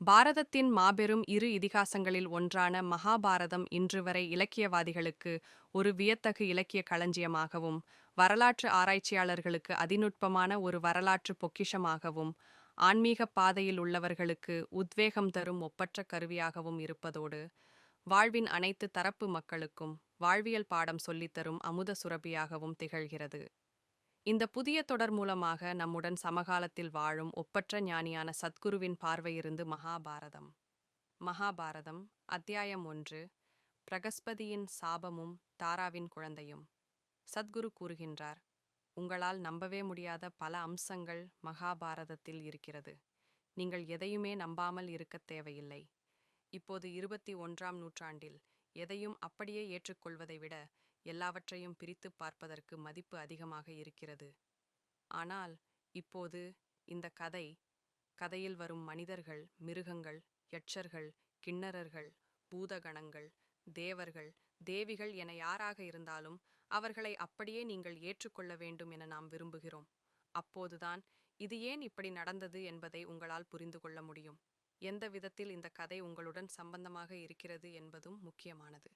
பாரதத்தின் மாபெரும் இரு இதிகாசங்களில் ஒன்றான மகாபாரதம் இன்று வரை இலக்கியவாதிகளுக்கு ஒரு வியத்தகு இலக்கிய களஞ்சியமாகவும் வரலாற்று ஆராய்ச்சியாளர்களுக்கு அதிநுட்பமான ஒரு வரலாற்று பொக்கிஷமாகவும் ஆன்மீக பாதையில் உள்ளவர்களுக்கு உத்வேகம் தரும் ஒப்பற்ற கருவியாகவும் இருப்பதோடு வாழ்வின் அனைத்து தரப்பு மக்களுக்கும் வாழ்வியல் பாடம் சொல்லித்தரும் அமுத சுரபியாகவும் திகழ்கிறது. இந்த புதிய தொடர் மூலமாக நம்முடன் சமகாலத்தில் வாழும் ஒப்பற்ற ஞானியான சத்குருவின் பார்வையிருந்து மகாபாரதம். மகாபாரதம் அத்தியாயம் ஒன்று பிரகஸ்பதியின் சாபமும் தாராவின் குழந்தையும். சத்குரு கூறுகின்றார் உங்களால் நம்பவே முடியாத பல அம்சங்கள் மகாபாரதத்தில் இருக்கிறது. நீங்கள் எதையுமே நம்பாமல் இருக்கத் தேவையில்லை. இப்போது இருபத்தி ஒன்றாம் நூற்றாண்டில் எதையும் அப்படியே ஏற்றுக்கொள்வதை விட எல்லாவற்றையும் பிரித்துப் பார்ப்பதற்கு மதிப்பு அதிகமாக இருக்கிறது. ஆனால் இப்போது இந்த கதை கதையில் வரும் மனிதர்கள் மிருகங்கள் யட்சர்கள் கிண்ணறர்கள் பூதகணங்கள் தேவர்கள் தேவிகள் என யாராக இருந்தாலும் அவர்களை அப்படியே நீங்கள் ஏற்றுக்கொள்ள வேண்டும் என நாம் விரும்புகிறோம். அப்போதுதான் இது ஏன் இப்படி நடந்தது என்பதை உங்களால் புரிந்து கொள்ள முடியும். எந்த விதத்தில் இந்த கதை உங்களுடன் சம்பந்தமாக இருக்கிறது என்பதும் முக்கியமானது.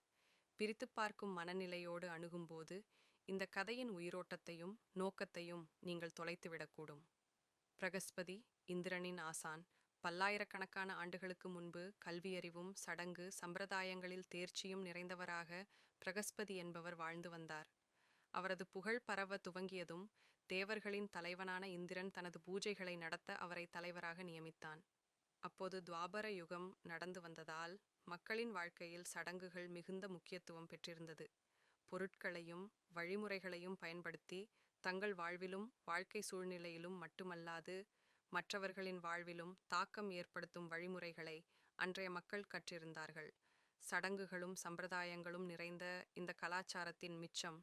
பிரித்துப் பார்க்கும் மனநிலையோடு அணுகும்போது இந்த கதையின் உயிரோட்டத்தையும் நோக்கத்தையும் நீங்கள் தொலைத்துவிடக்கூடும் பிரகஸ்பதி இந்திரனின் ஆசான் பல்லாயிரக்கணக்கான ஆண்டுகளுக்கு முன்பு கல்வியறிவும் சடங்கு சம்பிரதாயங்களில் தேர்ச்சியும் நிறைந்தவராக பிரகஸ்பதி என்பவர் வாழ்ந்து வந்தார். அவரது புகழ் பரவ துவங்கியதும் தேவர்களின் தலைவனான இந்திரன் தனது பூஜைகளை நடத்த அவரை தலைவராக நியமித்தான். அப்போது துவாபர யுகம் நடந்து வந்ததால் மக்களின் வாழ்க்கையில் சடங்குகள் மிகுந்த முக்கியத்துவம் பெற்றிருந்தது. பொருட்களையும் வழிமுறைகளையும் பயன்படுத்தி தங்கள் வாழ்விலும் வாழ்க்கை சூழ்நிலையிலும் மட்டுமல்லாது மற்றவர்களின் வாழ்விலும் தாக்கம் ஏற்படுத்தும் வழிமுறைகளை அன்றைய மக்கள் கற்றிருந்தார்கள். சடங்குகளும் சம்பிரதாயங்களும் நிறைந்த இந்த கலாச்சாரத்தின் மிச்சம்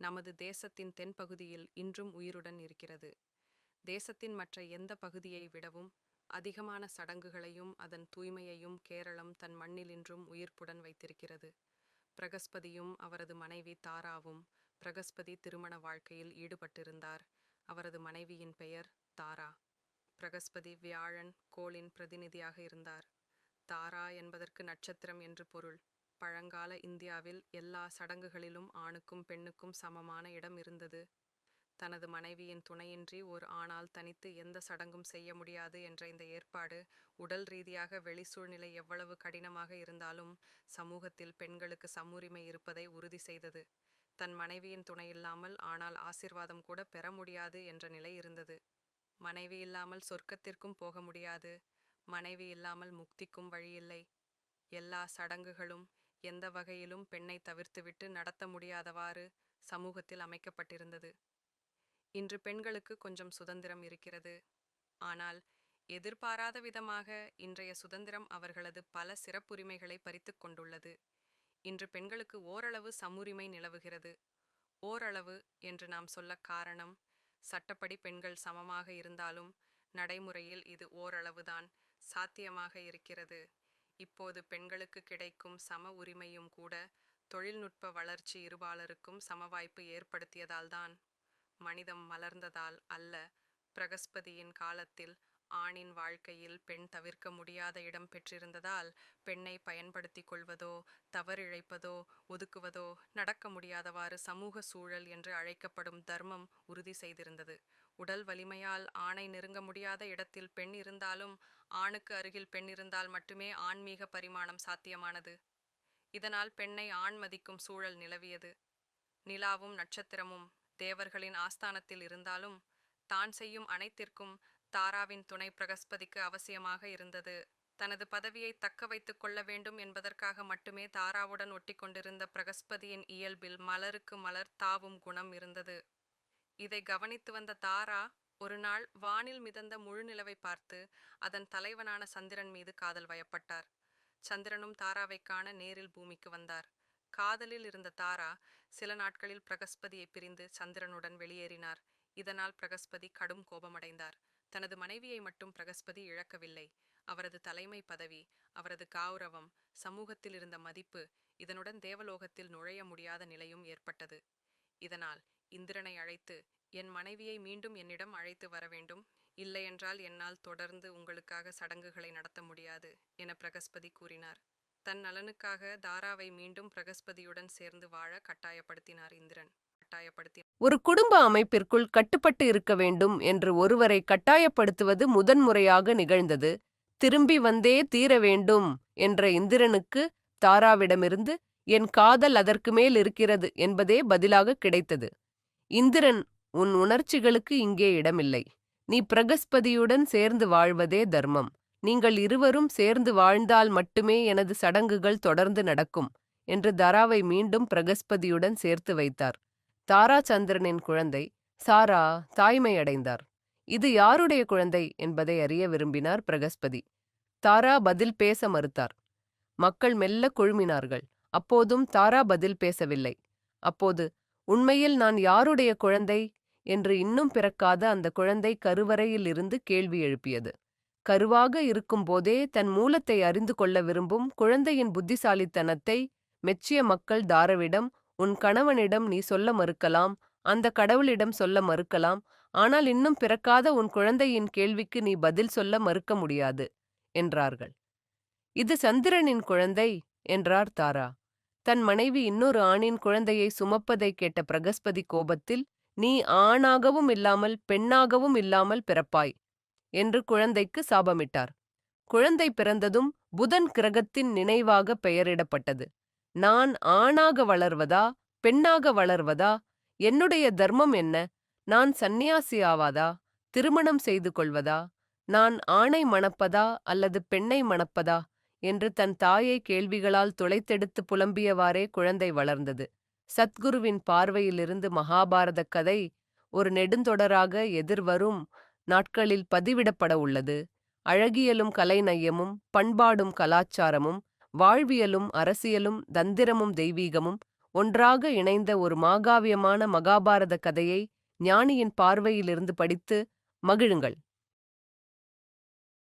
நமது தேசத்தின் தென்பகுதியில் இன்றும் உயிருடன் இருக்கிறது. தேசத்தின் மற்ற எந்த பகுதியை விடவும் அதிகமான சடங்குகளையும் அதன் தூய்மையையும் கேரளம் தன் மண்ணிலின்றும் உயிர்ப்புடன் வைத்திருக்கிறது. பிரகஸ்பதியும் அவரது மனைவி தாராவும் பிரகஸ்பதி திருமண வாழ்க்கையில் ஈடுபட்டிருந்தார். அவரது மனைவியின் பெயர் தாரா. பிரகஸ்பதி வியாழன் கோளின் பிரதிநிதியாக இருந்தார். தாரா என்பதற்கு நட்சத்திரம் என்று பொருள். பழங்கால இந்தியாவில் எல்லா சடங்குகளிலும் ஆணுக்கும் பெண்ணுக்கும் சமமான இடம் இருந்தது. தனது மனைவியின் துணையின்றி ஒரு ஆணால் தனித்து எந்த சடங்கும் செய்ய முடியாது என்ற இந்த ஏற்பாடு உடல் ரீதியாக வெளி சூழ்நிலை எவ்வளவு கடினமாக இருந்தாலும் சமூகத்தில் பெண்களுக்கு சம்முரிமை இருப்பதை உறுதி செய்தது. தன் மனைவியின் துணையில்லாமல் ஆனால் ஆசிர்வாதம் கூட பெற முடியாது என்ற நிலை இருந்தது. மனைவி இல்லாமல் சொர்க்கத்திற்கும் போக முடியாது. மனைவி இல்லாமல் முக்திக்கும் வழியில்லை. எல்லா சடங்குகளும் எந்த வகையிலும் பெண்ணை தவிர்த்துவிட்டு நடத்த முடியாதவாறு சமூகத்தில் அமைக்கப்பட்டிருந்தது. இன்று பெண்களுக்கு கொஞ்சம் சுதந்திரம் இருக்கிறது. ஆனால் எதிர்பாராத விதமாக இன்றைய சுதந்திரம் அவர்களது பல சிறப்புரிமைகளை பறித்து கொண்டுள்ளது. இன்று பெண்களுக்கு ஓரளவு சமுரிமை நிலவுகிறது. ஓரளவு என்று நாம் சொல்ல காரணம் சட்டப்படி பெண்கள் சமமாக இருந்தாலும் நடைமுறையில் இது ஓரளவுதான் சாத்தியமாக இருக்கிறது. இப்போது பெண்களுக்கு கிடைக்கும் சம உரிமையும் கூட தொழில்நுட்ப வளர்ச்சி இருபாலருக்கும் சமவாய்ப்பு ஏற்படுத்தியதால்தான் மனிதம் மலர்ந்ததால் அல்ல. பிரகஸ்பதியின் காலத்தில் ஆணின் வாழ்க்கையில் பெண் தவிர்க்க முடியாத இடம் பெற்றிருந்ததால் பெண்ணை பயன்படுத்தி கொள்வதோ தவறிழைப்பதோ ஒதுக்குவதோ நடக்க முடியாதவாறு சமூக சூழல் என்று அழைக்கப்படும் தர்மம் உறுதி செய்திருந்தது. உடல் வலிமையால் ஆணை நெருங்க முடியாத இடத்தில் பெண் இருந்தாலும் ஆணுக்கு அருகில் பெண் இருந்தால் மட்டுமே ஆன்மீக பரிமாணம் சாத்தியமானது. இதனால் பெண்ணை ஆண் மதிக்கும் சூழல் நிலவியது. நிலாவும் நட்சத்திரமும் தேவர்களின் ஆஸ்தானத்தில் இருந்தாலும் தான் செய்யும் அனைத்திற்கும் தாராவின் துணை பிரகஸ்பதிக்கு அவசியமாக இருந்தது. தனது பதவியை தக்க வைத்துக் கொள்ள வேண்டும் என்பதற்காக மட்டுமே தாராவுடன் ஒட்டிக்கொண்டிருந்த பிரகஸ்பதியின் இயல்பில் மலருக்கு மலர் தாவும் குணம் இருந்தது. இதை கவனித்து வந்த தாரா ஒரு நாள் வானில் மிதந்த முழுநிலவை பார்த்து அதன் தலைவனான சந்திரன் மீது காதல் வயப்பட்டார். சந்திரனும் தாராவை காண நேரில் பூமிக்கு வந்தார். காதலில் இருந்த தாரா சில நாட்களில் பிரகஸ்பதியை பிரிந்து சந்திரனுடன் வெளியேறினார். இதனால் பிரகஸ்பதி கடும் கோபமடைந்தார். தனது மனைவியை மட்டும் பிரகஸ்பதி இழக்கவில்லை. அவரது தலைமை பதவி அவரது கௌரவம் சமூகத்தில் இருந்த மதிப்பு இதனுடன் தேவலோகத்தில் நுழைய முடியாத நிலையும் ஏற்பட்டது. இதனால் இந்திரனை அழைத்து என் மனைவியை மீண்டும் என்னிடம் அழைத்து வர வேண்டும். இல்லையென்றால் என்னால் தொடர்ந்து உங்களுக்காக சடங்குகளை நடத்த முடியாது என பிரகஸ்பதி கூறினார். தன் நலனுக்காக தாராவை மீண்டும் பிரகஸ்பதியுடன் சேர்ந்து வாழ கட்டாயப்படுத்தினார் இந்திரன். கட்டாயப்படுத்தி ஒரு குடும்ப அமைப்பிற்குள் கட்டுப்பட்டு இருக்க வேண்டும் என்று ஒருவரை கட்டாயப்படுத்துவது முதன்முறையாக நிகழ்ந்தது. திரும்பி வந்தே தீர வேண்டும் என்ற இந்திரனுக்கு தாராவிடமிருந்து என் காதல் அதற்கு மேல் இருக்கிறது என்பதே பதிலாக கிடைத்தது. இந்திரன் உன் உணர்ச்சிகளுக்கு இங்கே இடமில்லை. நீ பிரகஸ்பதியுடன் சேர்ந்து வாழ்வதே தர்மம். நீங்கள் இருவரும் சேர்ந்து வாழ்ந்தால் மட்டுமே எனது சடங்குகள் தொடர்ந்து நடக்கும் என்று தராவை மீண்டும் பிரகஸ்பதியுடன் சேர்த்து வைத்தார். தாரா சந்திரனின் குழந்தை சாரா தாய்மையடைந்தார். இது யாருடைய குழந்தை என்பதை அறிய விரும்பினார் பிரகஸ்பதி. தாரா பதில் பேச மறுத்தார். மக்கள் மெல்ல குழுமினார்கள். அப்போதும் தாரா பதில் பேசவில்லை. அப்போது உண்மையில் நான் யாருடைய குழந்தை? என்று இன்னும் பிறக்காத அந்த குழந்தை கருவறையில் இருந்து கேள்வி எழுப்பியது. கருவாக இருக்கும்போதே தன் மூலத்தை அறிந்து கொள்ள விரும்பும் குழந்தையின் புத்திசாலித்தனத்தை மெச்சிய மக்கள் தாரவிடம் உன் கணவனிடம் நீ சொல்ல மறுக்கலாம் அந்த கடவுளிடம் சொல்ல மறுக்கலாம் ஆனால் இன்னும் பிறக்காத உன் குழந்தையின் கேள்விக்கு நீ பதில் சொல்ல மறுக்க முடியாது என்றார்கள். இது சந்திரனின் குழந்தை என்றார் தாரா. தன் மனைவி இன்னொரு ஆணின் குழந்தையை சுமப்பதைக் கேட்ட பிரகஸ்பதி கோபத்தில் நீ ஆணாகவும் இல்லாமல் பெண்ணாகவும் இல்லாமல் பிறப்பாய் என்று குழந்தைக்கு சாபமிட்டார். குழந்தை பிறந்ததும் புதன் கிரகத்தின் நினைவாக பெயரிடப்பட்டது. நான் ஆணாக வளர்வதா பெண்ணாக வளர்வதா என்னுடைய தர்மம் என்ன? நான் சந்நியாசி ஆவாதா திருமணம் செய்து கொள்வதா நான் ஆணை மணப்பதா அல்லது பெண்ணை மணப்பதா என்று தன் தாயை கேள்விகளால் துளைத்தெடுத்து புலம்பியவாறே குழந்தை வளர்ந்தது. சத்குருவின் பார்வையிலிருந்து மகாபாரத கதை ஒரு நெடுந்தொடராக எதிர்வரும் நாட்களில் பதிவிடப்பட உள்ளது. அழகியலும் கலைநயமும் பண்பாடும் கலாச்சாரமும் வாழ்வியலும் அரசியலும் தந்திரமும் தெய்வீகமும் ஒன்றாக இணைந்த ஒரு மாகாவியமான மகாபாரத கதையை ஞானியின் பார்வையிலிருந்து படித்து மகிழுங்கள்.